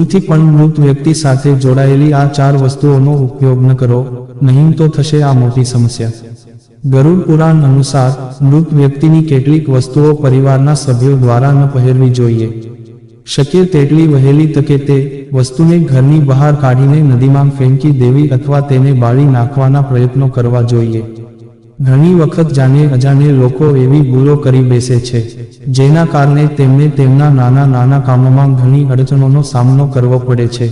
ભૂલથી પણ મૃત વ્યક્તિ સાથે જોડાયેલી આ ચાર વસ્તુઓનો ઉપયોગ ન કરો, નહીં તો થશે આ મોટી સમસ્યા. ગરુડ પુરાણ અનુસાર, મૃત વ્યક્તિની કેટલીક વસ્તુઓ પરિવારના સભ્યો દ્વારા ન પહેરવી જોઈએ. શક્ય તેટલી વહેલી તકે તે વસ્તુને ઘરની બહાર કાઢીને નદીમાં ફેંકી દેવી અથવા તેને બાળી નાખવાના પ્રયત્નો કરવા જોઈએ. ઘણી વખત જાણે અજાણે લોકો એવી ભૂલો કરી બેસે છે, જેના કારણે તેમને તેમના નાના નાના કામોમાં ઘણી અડચણોનો સામનો કરવો પડે છે.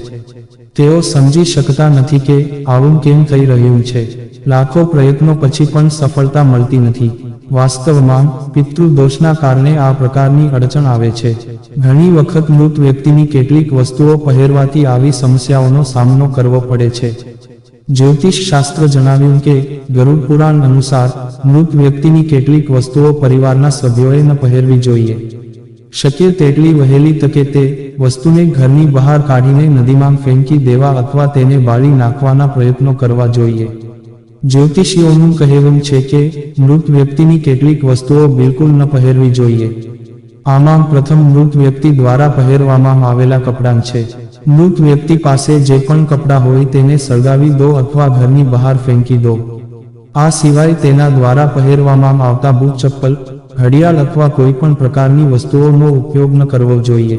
તેઓ સમજી શકતા નથી કે આવું કેમ થઈ રહ્યું છે. લાખો પ્રયત્નો પછી પણ સફળતા મળતી નથી. વાસ્તવમાં, પિતૃદોષના કારણે આ પ્રકારની અડચણ આવે છે. ઘણી વખત મૃત વ્યક્તિની કેટલીક વસ્તુઓ પહેરવાથી આવી સમસ્યાઓનો સામનો કરવો પડે છે. જ્યોતિષ શાસ્ત્ર જણાવ્યું કે ગરુડ પુરાણ અનુસાર મૃત વ્યક્તિની કેટલીક વસ્તુઓ પરિવારના સભ્યોએ ન પહેરવી જોઈએ. શક્ય તેટલી વહેલી તકે તે વસ્તુને ઘરની બહાર કાઢીને નદીમાં ફેંકી દેવા અથવા તેને બાળી નાખવાના પ્રયત્નો કરવા જોઈએ. જ્યોતિષીઓનું કહેવું છે કે મૃત વ્યક્તિની કેટલીક વસ્તુઓ બિલકુલ ન પહેરવી જોઈએ. આમાં પ્રથમ મૃત વ્યક્તિ દ્વારા પહેરવામાં આવેલા કપડાં છે. મૃત વ્યક્તિ પાસે જે પણ કપડાં હોય તેને સળગાવી દો અથવા ઘરની બહાર ફેંકી દો. આ સિવાય તેના દ્વારા પહેરવામાં આવતા બૂટ ચપ્પલ ઘડિયાળ અથવા કોઈ પણ પ્રકારની વસ્તુઓનો ઉપયોગ ન કરવો જોઈએ.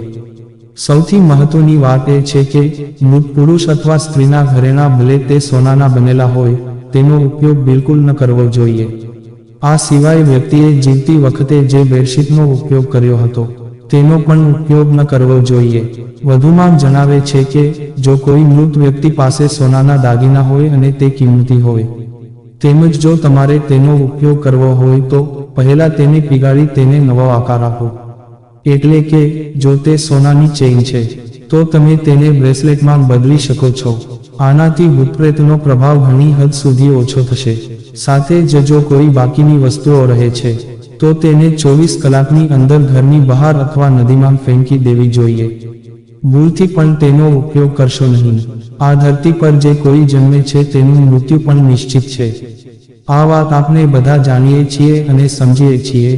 સૌથી મહત્વની વાત એ છે કે, મૃત પુરુષ અથવા સ્ત્રીના ઘરેણા ભલે તે સોનાના બનેલા હોય, તેનો ઉપયોગ બિલકુલ ન કરવો જોઈએ. આ સિવાય વ્યક્તિએ જીવતી વખતે જે બેડશીટનો ઉપયોગ કર્યો હતો. તેનો પણ ઉપયોગ ન કરવો જોઈએ. વધુમાં જણાવે છે કે, જો કોઈ મૃત વ્યક્તિ પાસે સોનાના દાગીના હોય અને તે કિંમતી હોય, તેમજ જો તમારે તેનો ઉપયોગ કરવો હોય તો પહેલા તેને પીગાળી તેને નવો આકાર આપો. એટલે કે, જો તે સોનાની ચેઇન છે, તો તમે તેને બ્રેસલેટમાં બદલી શકો છો. આનાથી ભૂતપ્રેતનો પ્રભાવ ઘણી હદ સુધી ઓછો થશે. સાથે જ જો કોઈ બાકીની વસ્તુઓ રહે છે તો તેને ચોવીસ કલાકની અંદર ઘરની બહાર અથવા નદીમાં ફેંકી દેવી જોઈએ. ભૂલથી પણ તેનો ઉપયોગ કરશો નહીં. આ ધરતી પર જે કોઈ જન્મે છે તેનું મૃત્યુ પણ નિશ્ચિત છે. આ વાત આપણે બધા જાણીએ છીએ અને સમજીએ છીએ.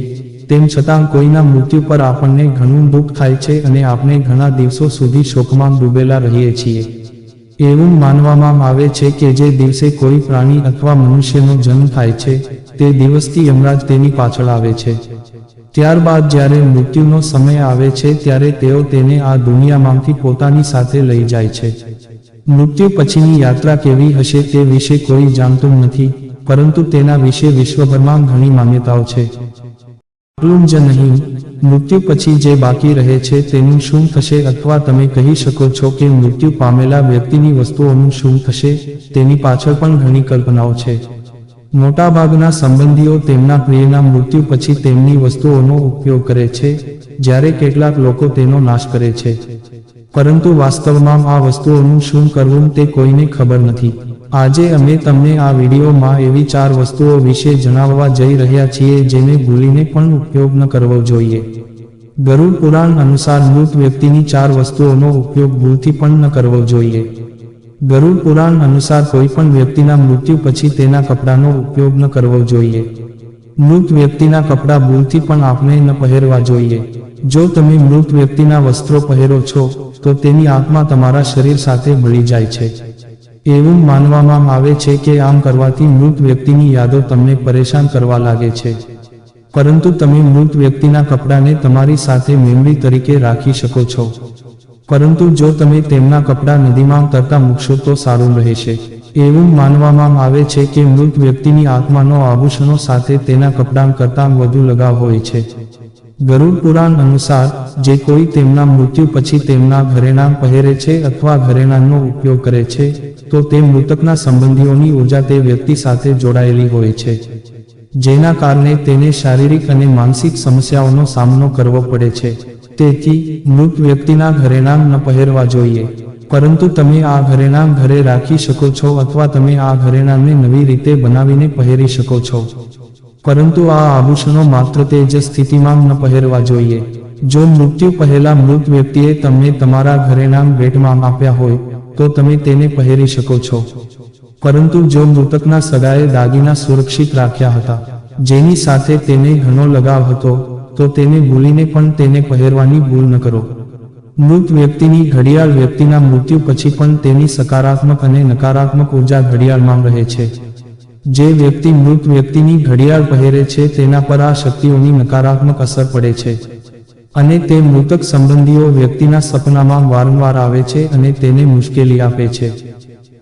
તેમ છતાં કોઈના મૃત્યુ પર આપણને ઘણું દુઃખ થાય છે અને આપણે ઘણા દિવસો સુધી શોકમાં ડૂબેલા રહીએ છીએ. એવું માનવામાં આવે છે કે જે દિવસે કોઈ પ્રાણી અથવા મનુષ્યનો જન્મ થાય છે તે દિવસથી યમરાજ તેની પાછળ આવે છે. ત્યારબાદ જ્યારે મૃત્યુનો સમય આવે છે ત્યારે તેઓ તેને આ દુનિયામાંથી પોતાની સાથે લઈ જાય છે. મૃત્યુ પછીની યાત્રા કેવી હશે તે વિશે કોઈ જાણતું નથી, પરંતુ તેના વિશે વિશ્વભરમાં ઘણી માન્યતાઓ છે. આટલું જ નહીં, મૃત્યુ પછી જે બાકી રહે છે તેનું શું થશે અથવા તમે કહી શકો છો કે મૃત્યુ પામેલા વ્યક્તિની વસ્તુઓનું શું થશે, તેની પાછળ પણ ઘણી કલ્પનાઓ છે. મોટાભાગના સંબંધીઓ તેમના પ્રિયના મૃત્યુ પછી તેમની વસ્તુઓનો ઉપયોગ કરે છે, જ્યારે કેટલાક લોકો તેનો નાશ કરે છે. પરંતુ વાસ્તવમાં આ વસ્તુઓનું શું કરવું તે કોઈને ખબર નથી. આજે અમે તમને આ વિડીયોમાં એવી ચાર વસ્તુઓ વિશે જણાવવા જઈ રહ્યા છીએ જેને ભૂલીને પણ ઉપયોગ ન કરવો જોઈએ. ગરુડ પુરાણ અનુસાર મૃત વ્યક્તિની ચાર વસ્તુઓનો ઉપયોગ ભૂલથી પણ ન કરવો જોઈએ. ગરુડ પુરાણ અનુસાર કોઈ પણ વ્યક્તિના મૃત્યુ પછી તેના કપડાનો ઉપયોગ ન કરવો જોઈએ. મૃત વ્યક્તિના કપડાં ભૂલથી પણ આપણે ન પહેરવા જોઈએ. જો તમે મૃત વ્યક્તિના વસ્ત્રો પહેરો છો, તો તેની આત્મા તમારા શરીર સાથે ભળી જાય છે. એવું માનવામાં આવે છે કે આમ કરવાથી મૃત વ્યક્તિની યાદો તમને પરેશાન કરવા લાગે છે. પરંતુ તમે મૃત વ્યક્તિના કપડાને તમારી સાથે મેમરી તરીકે રાખી શકો છો. પરંતુ જો તમે તેમના કપડાં નદીમાં તરતા મૂકશો તો સારું રહેશે. એવું માનવામાં આવે છે કે મૃત વ્યક્તિની આત્માનો આભૂષણો સાથે તેના કપડાં કરતાં વધુ લગાવ હોય છે. ગરુડ પુરાણ અનુસાર, જે કોઈ તેમના મૃત્યુ પછી તેમના ઘરેણાં પહેરે છે અથવા ઘરેણાંનો ઉપયોગ કરે છે, તો તે મૃતકના સંબંધીઓની ઊર્જા તે વ્યક્તિ સાથે જોડાયેલી હોય છે. જેના કારણે તેને શારીરિક અને માનસિક સમસ્યાઓનો સામનો કરવો પડે છે. તેથી મૃત વ્યક્તિના ઘરેણાં ન પહેરવા જોઈએ. પરંતુ તમે આ ઘરેણાં ઘરે રાખી શકો છો અથવા તમે આ ઘરેણાંને નવી રીતે બનાવીને પહેરી શકો છો. પરંતુ આ આભૂષણો માત્ર તે જ સ્થિતિમાં ન પહેરવા જોઈએ. જો મૃત્યુ પહેલા મૃત વ્યક્તિએ તમને તમારા ઘરેણાં ભેટમાં આપ્યા હોય, તો તમે તેને પહેરી શકો છો. પરંતુ જો મૃતકના સગાએ દાગીના સુરક્ષિત રાખ્યા હતા, જેની સાથે તેને ઘણો લગાવ હતો તો તેને ભૂલીને પણ તેને પહેરવાની ભૂલ ન કરો. મૃત વ્યક્તિની ઘડિયાળ વ્યક્તિના મૃત્યુ પછી પણ તેની સકારાત્મક અને નકારાત્મક ઊર્જા ઘડિયાળમાં રહે છે. જે વ્યક્તિ મૃત વ્યક્તિની ઘડિયાળ પહેરે છે તેના પર આ શક્તિઓની નકારાત્મક અસર પડે છે. અને તે મૃતક સંબંધીઓ વ્યક્તિના સપનામાં વારંવાર આવે છે અને તેને મુશ્કેલી આપે છે.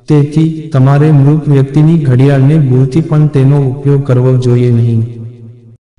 તેથી તમારે મૃત વ્યક્તિની ઘડિયાળને ભૂલથી પણ તેનો ઉપયોગ કરવો જોઈએ નહીં.